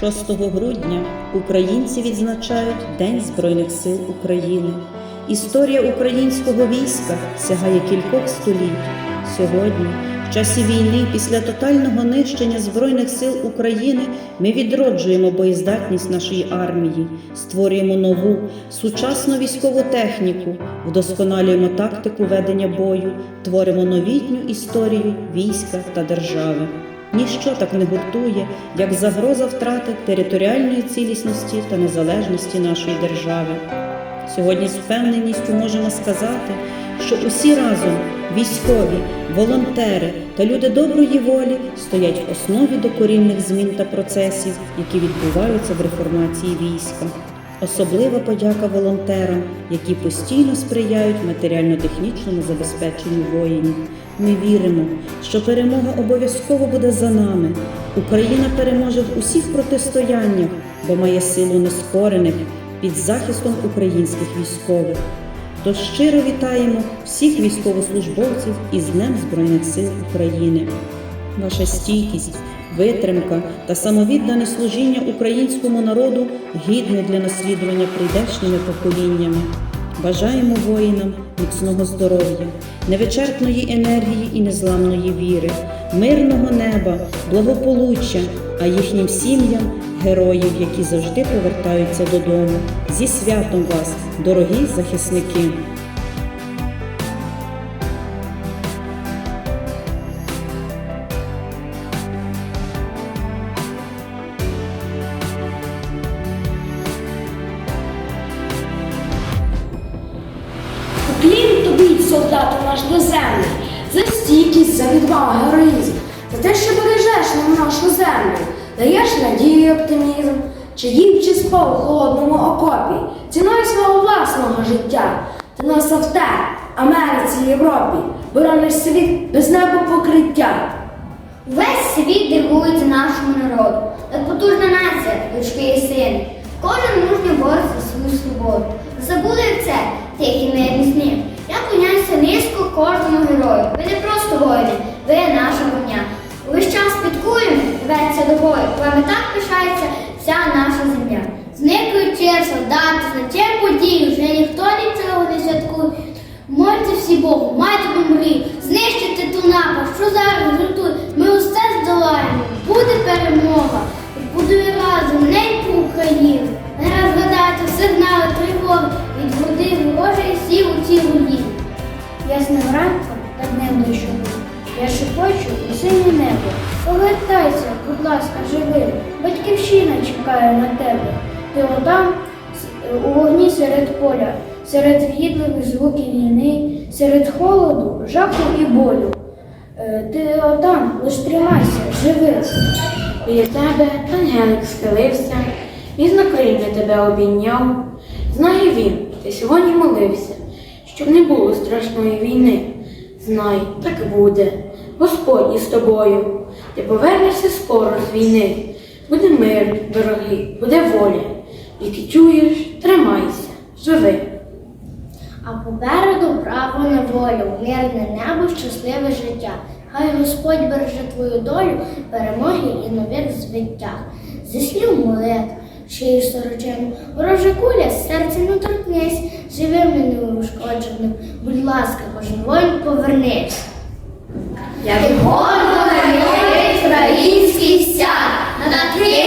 6 грудня українці відзначають День Збройних сил України. Історія українського війська сягає кількох століть. Сьогодні, в часі війни, після тотального нищення Збройних сил України, ми відроджуємо боєздатність нашої армії, створюємо нову сучасну військову техніку, вдосконалюємо тактику ведення бою, творимо новітню історію війська та держави. Ніщо так не гуртує, як загроза втрати територіальної цілісності та незалежності нашої держави. Сьогодні з впевненістю можемо сказати, що усі разом військові, волонтери та люди доброї волі стоять в основі докорінних змін та процесів, які відбуваються в реформації війська. Особлива подяка волонтерам, які постійно сприяють матеріально-технічному забезпеченню воїнів. Ми віримо, що перемога обов'язково буде за нами. Україна переможе в усіх протистояннях, бо має силу нескорених під захистом українських військових. Тож щиро вітаємо всіх військовослужбовців із Днем Збройних сил України. Ваша стійкість, витримка та самовіддане служіння українському народу гідне для наслідування прийдешніми поколіннями. Бажаємо воїнам міцного здоров'я, невичерпної енергії і незламної віри, мирного неба, благополуччя, а їхнім сім'ям героїв, які завжди повертаються додому. Зі святом вас, дорогі захисники! Солдату наш доземний, за стійкість, за відвагу, героїзм, за те, що бережеш нам нашу землю, даєш надію і оптимізм, чи їм чи спав у холодному окопі, ціною свого власного життя, ти нас авте, Америці, Європі, борониш світ без неба покриття. Весь світ дивується нашому народу, як потужна нація, дочки і сини. Кожен мужньо бореться за свою свободу. Забули це тихі мирні клоняюся низько кожному герою. Ви не просто воїни, ви наша броня. Увесь час під рветься до бою. Вами так пишається вся наша земля. Зникають ті солдати, значе події, вже ніхто нічого не святкує. Мольте всі Богу, майте помрію, знищити ту напасть, що зараз ласка, живим. Батьківщина чекає на тебе. Ти отам у вогні серед поля, серед в'їдливих звуків війни, серед холоду, жаху і болю. Е, Ти отам, лиш тримайся, живи. Біля тебе ангелик схилився, і на коліна тебе обійняв. Знає він, ти сьогодні молився, щоб не було страшної війни. Знай, так буде. Господь із тобою. Ти повернешся скоро з війни. Буде мир, дорогий, буде воля. Тільки чуєш, тримайся, живи. А попереду право на волю, мирне небо, щасливе життя. Хай Господь береже твою долю, перемоги і нових звиттях. Зі слів молитв, шию сорочину, ворожа куля, серце не торкнись, живим і неушкодженим. Будь ласка, кожен воїн повернись. Я вівся на три.